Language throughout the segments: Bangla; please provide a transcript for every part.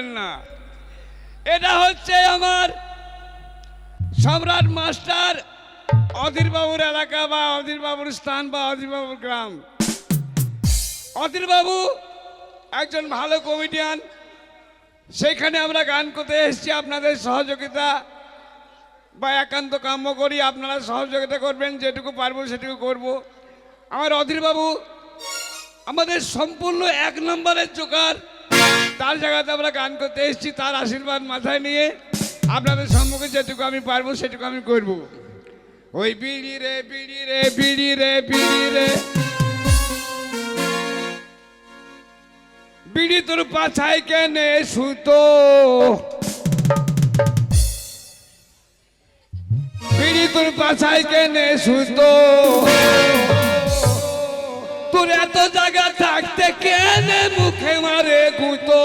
বলবেন না। এটা হচ্ছে আমার সম্রাট মাস্টার অধীরবাবুর এলাকা বা অধীরবাবুর স্থান বা অধীরবাবুর গ্রাম। অধীরবাবু একজন ভালো কমেডিয়ান সেখানে আমরা গান করতে এসেছি, আপনাদের সহযোগিতা বা একান্ত কাম্য করি, আপনারা সহযোগিতা করবেন, যেটুকু পারব সেটুকু করব। আমার অধীরবাবু, আমাদের সম্পূর্ণ এক নম্বরের জোকার তার জায়গাতে আমরা গান করতে এসেছি, তার আশীর্বাদ মাথায় নিয়ে আপনাদের সম্মুখে যেটুকু আমি পারব, সেটুকু আমি করব। ওই বিড়ি রে বিড়ি রে বিড়ি রে বিড়ি রে। বিড়ি তোর পাছায় কেনে সুতো বিড়ি তোর পাছায় কেনে সুতো তোর এত জায়গা থাকতে কেন মুখে মারে গুতো?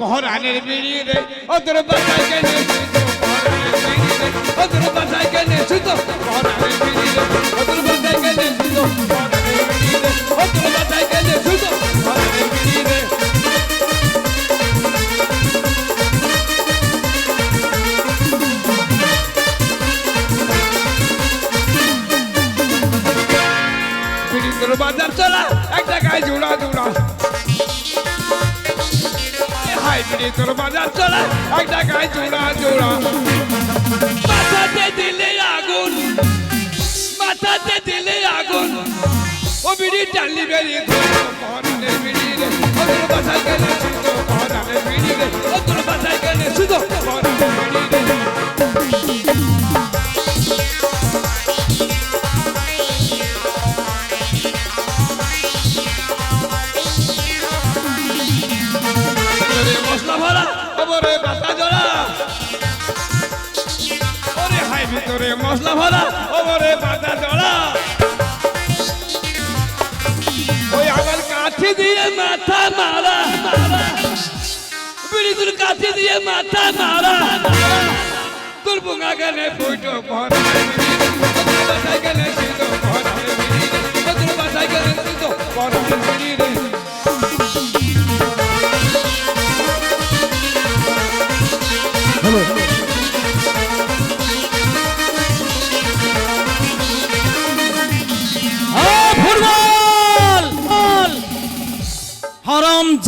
পহরানের বিড়ি রে ও পাছায় কেনে ও পাছায় কেনে সুতো পহরানের বিড়ি রে ও পাছায় কেনে সুতো বিড়ি তোর বাজার চলা একটা গায়ে জোড়া জোড়া। মাথাতে দিলে আগুন, মাথাতে দিলে আগুন। ও বিড়ি টালি বেরিয়ে পহরানে বিড়ি রে। ও তোর বাসায় গেলে শুধু পহরানে বিড়ি রে। ও তোর বাসায় গেলে শুধু পহরানে ভিতরে মশলা ভরা, ওপরে পাতা জোড়া। ওই আমার কাঠি দিয়ে মাথা মারা। তোর কাঠি দিয়ে মাথা মারা। তোর বোঙা গেলে ফুটো ভরা। বাসায় গেলে সিদ্ধ ভরা। বাসায় গেলে সিদ্ধ ভরা।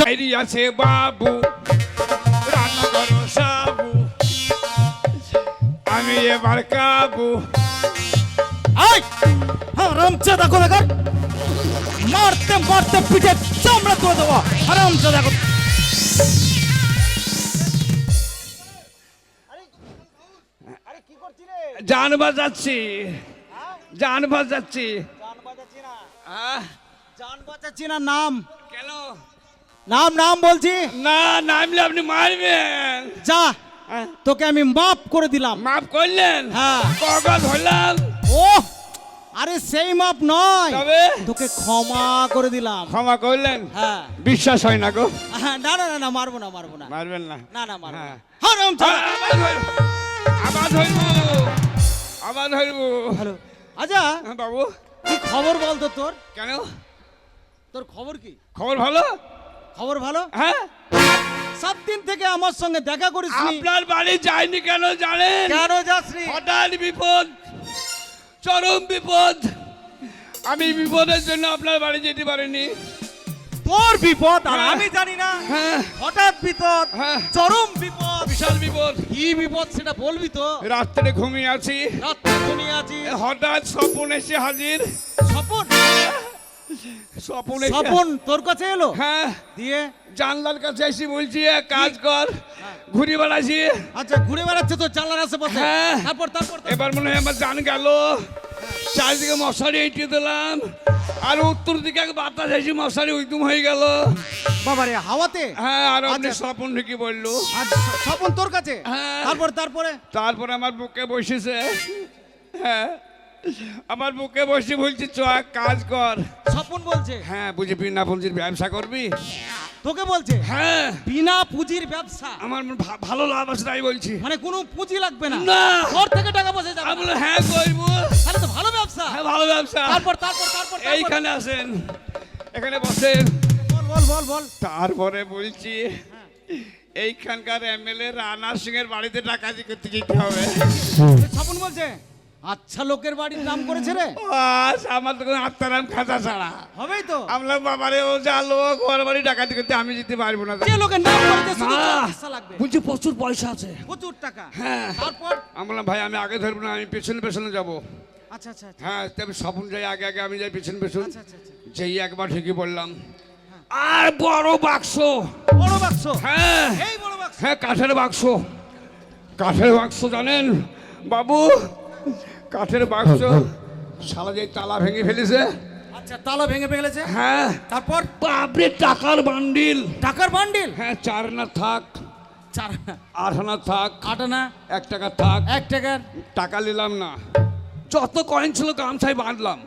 আছে বাবু রান্না করো সাবু আমি এবার কাবু আই হরম চাদা করে কর মারতে মারতে পিঠে চামড়া করে দেবো হরম চাদা করে জান বাজাচ্ছি জান বাজাচ্ছি আহ, জান বাঁচাচ্ছি না নাম কেন নাম নাম বলছি। না নামলে আপনি মারবেন। যা আহ, তোকে আমি মাফ করে দিলাম। মাফ করলেন? হ্যাঁ। কগা ধরলাম। ও আরে সেই মাপ নয়। তোকে ক্ষমা করে দিলাম। ক্ষমা করলেন? হ্যাঁ। বিশ্বাস হয় না গো। হ্যাঁ, না না না না মারবো না মারবো না। মারবেন না। না না মারবো হ্যাঁ। হরম চাদা আবার ধরবো। আবার ধরবো। হ্যালো। আচ্ছা হ্যাঁ, বাবু। কি খবর বল তো তোর? কেন? তোর খবর কি? খবর ভালো? খবর ভালো? হ্যাঁ? সাত দিন থেকে আমার সঙ্গে দেখা করিস আপনার বাড়ি যায়নি কেন জানেন? কেন যাসনি? হঠাৎ বিপদ চরম বিপদ। আমি বিপদের জন্য আপনার বাড়ি যেতে পারিনি। তোর বিপদ আর হ্যাঁ। আমি জানি না। হ্যাঁ। হঠাৎ বিপদ হ্যাঁ। চরম বিপদ। বিশাল বিপদ। কি বিপদ সেটা বলবি তো? রাত্রে ঘুমিয়ে আছি। রাত্রে ঘুমিয়ে আছি হঠাৎ স্বপন এসে হাজির। স্বপন স্বপন তোর কাছে এলো? হ্যাঁ। দিয়ে? জানলার কাছে এসে বলছি "এক কাজ কর ঘুরি বেড়াচ্ছি। আচ্ছা ঘুরে বেড়াচ্ছে তো জানলার আশেপাশে। হ্যাঁ। তারপর তারপর। এবার মনে হয় আমার জান গেল। চারিদিকে মশারি এঁটে দিলাম। আর উত্তর দিকে এক বাতাস এসে মশারি উইদুম হয়ে গেল। বাবারে হাওয়াতে? হ্যাঁ আর আপনি আচ্ছা। স্বপন ঢুকে বলল আর স্বপন তোর কাছে? হ্যাঁ। তারপর তারপরে? তারপরে আমার বুকে বসেছে। হ্যাঁ। আমার বুকে বসে বলছি চ এক কাজ কর। স্বপন বলছে হ্যাঁ বুঝি বিনা পুঁজির ব্যবসা করবি? তোকে বলছে হ্যাঁ। বিনা পুঁজির ব্যবসা। আমার ভালো লাভ আছে তাই বলছি। মানে কোনো পুঁজি লাগবে না। না। ঘর থেকে টাকা পয়সা যাবে আমি। হ্যাঁ করব। তাহলে তো ভালো ব্যবসা। হ্যাঁ ভালো ব্যবসা। তারপর তারপর তারপর। এইখানে আসেন। এখানে বসেন। বল বল বল বল। তারপরে বলছি এইখানকার এমএলএ রানা সিং এর বাড়িতে করতে যেতে হবে? স্বপন বলছে আচ্ছা লোকের বাড়ির নাম করেছে রে। আজ আমার তো কোনো আত্মারাম খাতা ছাড়া। হবেই তো। আমরা বাবারে ও যা লোক ওর বাড়ি ডাকাতি করতে আমি যেতে পারব না যে লোকের নাম করেছে শুধু না। পয়সা লাগবে। বলছি প্রচুর পয়সা আছে। প্রচুর টাকা। হ্যাঁ। তারপর? আমরা ভাই আমি আগে ধরবো না আমি পেছনে পেছনে যাব। আচ্ছা আচ্ছা আচ্ছা। হ্যাঁ তবে স্বপন যাই আগে আগে আমি যাই পেছন পেছন। আচ্ছা আচ্ছা আচ্ছা। যেই একবার ঠিকই বললাম আর বড় বাক্স। বড় বাক্স? হ্যাঁ। এই বড় বাক্স। হ্যাঁ কাঠের বাক্স। কাঠের বাক্স জানেন? বাবু কাঠের বাক্স। শালা যে তালা ভেঙে ফেলেছে। আচ্ছা তালা ভেঙে ফেলেছে? হ্যাঁ। তারপর? বাপরে টাকার বান্ডিল। টাকার বান্ডিল? হ্যাঁ চার না থাক। চার আঠানা থাক। আট আনা? এক টাকা থাক। এক টাকার? টাকা নিলাম না। যত কয়েন ছিল গামছাই বাঁধলাম।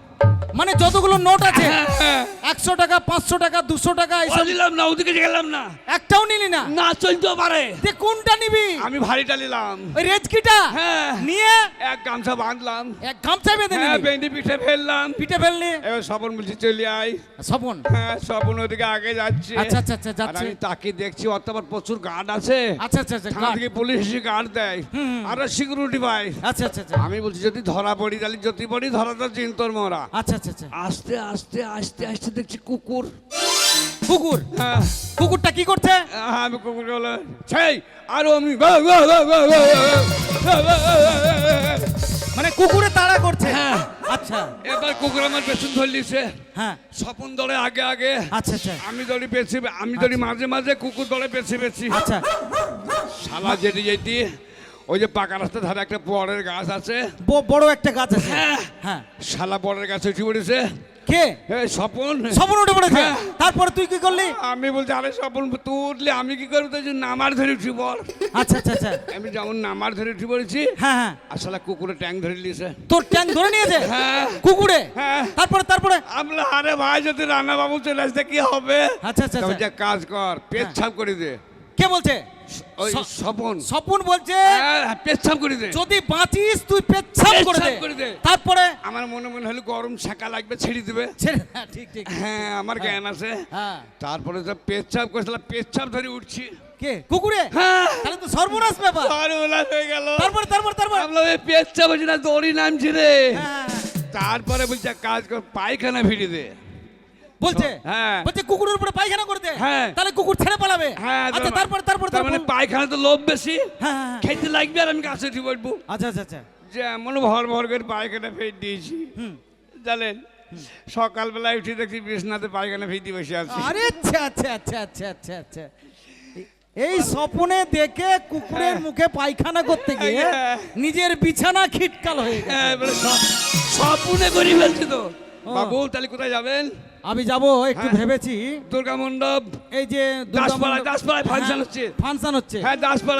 মানে যতগুলো নোট আছে হ্যাঁ একশো টাকা পাঁচশো টাকা দুশো টাকা এইসব নিলাম না ওদিকে গেলাম না। একটাও নিলি না। না চলতে পারে। তে কোনটা নিবি? আমি ভারীটা নিলাম। ওই রেজকিটা? হ্যাঁ। নিয়ে? এক গামছা বাঁধলাম। এক গামছা বেঁধে হ্যাঁ নিলি। বেঁধে পিঠে ফেললাম। পিঠে ফেললি? এবার স্বপন বলছি চলে আয়। স্বপন? হ্যাঁ স্বপন ওদিকে আগে যাচ্ছে। আচ্ছা আচ্ছা আচ্ছা যাচ্ছে। আমি তাকে দেখছি অত আবার প্রচুর গার্ড আছে। আচ্ছা আচ্ছা আচ্ছা থানা থেকে পুলিশ এসে গার্ড দেয়। আর সিকিউরিটি পাই আচ্ছা আচ্ছা আচ্ছা। আমি বলছি যদি ধরা পড়ি তাহলে যদি পড়ি ধরা তো চিন্তর মরা। আচ্ছা আচ্ছা আচ্ছা আস্তে আস্তে আস্তে আস্তে দেখছি কুকুর কুকুর কুকুরটা কি করছে আমি কুকুর বলে আর মানে কুকুরে তাড়া করছে হ্যাঁ আচ্ছা এবার কুকুর আমার পেছন হ্যাঁ আগে আগে আচ্ছা আমি দড়ি পেছি আমি দড়ি মাঝে মাঝে কুকুর দলে পেছি পেছি আচ্ছা শালা যেটি ওই যে পাকা রাস্তার ধারে একটা বড়ের গাছ আছে। বড় একটা গাছ আছে। হ্যাঁ। হ্যাঁ। শালা বড়ের গাছে উঠে পড়েছে। কে? স্বপন। স্বপন উঠে পড়েছে? হ্যাঁ। তারপরে তুই কি করলি? আমি বলছি আরে স্বপন তুই উঠলে আমি কি করব? তুই নামার ধরে উঠি বল আচ্ছা আচ্ছা আচ্ছা। আমি যেমন নামার ধরে উঠে পড়েছি। হ্যাঁ হ্যাঁ। আর শালা কুকুরে ট্যাং ধরে নিয়েছে। তোর ট্যাঙ্ক ধরে নিয়েছে? হ্যাঁ। কুকুরে? হ্যাঁ। তারপরে তারপরে? আমরা আরে ভাই যদি রান্না বাবু চলে আসতে কি হবে? আচ্ছা আচ্ছা আচ্ছা। যে কাজ কর পেচ্ছাপ করে দে। কে বলছে? ওই স্বপন। স্বপন বলছে হ্যাঁ, পেচ্ছাপ করে দে। যদি বাঁচিস তুই পেচ্ছাপ করে দে। তারপরে? আমার মনে মনে হলো গরম শাঁকা লাগবে ছেড়ে দিবে। হ্যাঁ, ঠিক ঠিক হ্যাঁ আমার জ্ঞান আছে। হ্যাঁ। তারপরে তো পেচ্ছাপ করেছিল পেচ্ছাপ ধরে উঠছি। কে? কুকুরে? হ্যাঁ। তাহলে তো সর্বনাশ ব্যাপার। হয়ে গেল। তারপরে তারপর তারপর? আমরা ওই পেচ্ছাপ হচ্ছে না দড়ি নামছি রে। হ্যাঁ, তারপরে বলছে কাজ কর পায়খানা ফিরে দে। বলছে হ্যাঁ। বলছে কুকুরের উপরে পায়খানা করে দে। হ্যাঁ। তাহলে কুকুর ছেড়ে পালাবে। হ্যাঁ আচ্ছা তারপরে তারপরে তার মানে পায়খানা তো লোভ বেশি। হ্যাঁ হ্যাঁ, হ্যাঁ। খেতে লাগবে আর আমি গাছে উঠে পড়ব আচ্ছা আচ্ছা আচ্ছা। যে এমন ভর ভর করে পায়খানা ফেট দিয়েছি। জানেন সকালবেলায় উঠে দেখছি বিছনাতে পায়খানা ফেটে বসে আছি। আরে আচ্ছা আচ্ছা আচ্ছা আচ্ছা আচ্ছা আচ্ছা। এই স্বপনে দেখে কুকুরের মুখে পায়খানা করতে গিয়ে হ্যাঁ। নিজের বিছানা খিটকাল হয়ে হ্যাঁ সব- স্বপ্নে করে ফেলছি তো। বাবু তাহলে কোথায় যাবেন? আমি যাব একটু হ্যাঁ। ভেবেছি দুর্গা মণ্ডপ এই যে দাসপাড়ায়- দাসপাড়ায় ফাংশন হচ্ছে। ফাংশন হচ্ছে হ্যাঁ দাসপাড়া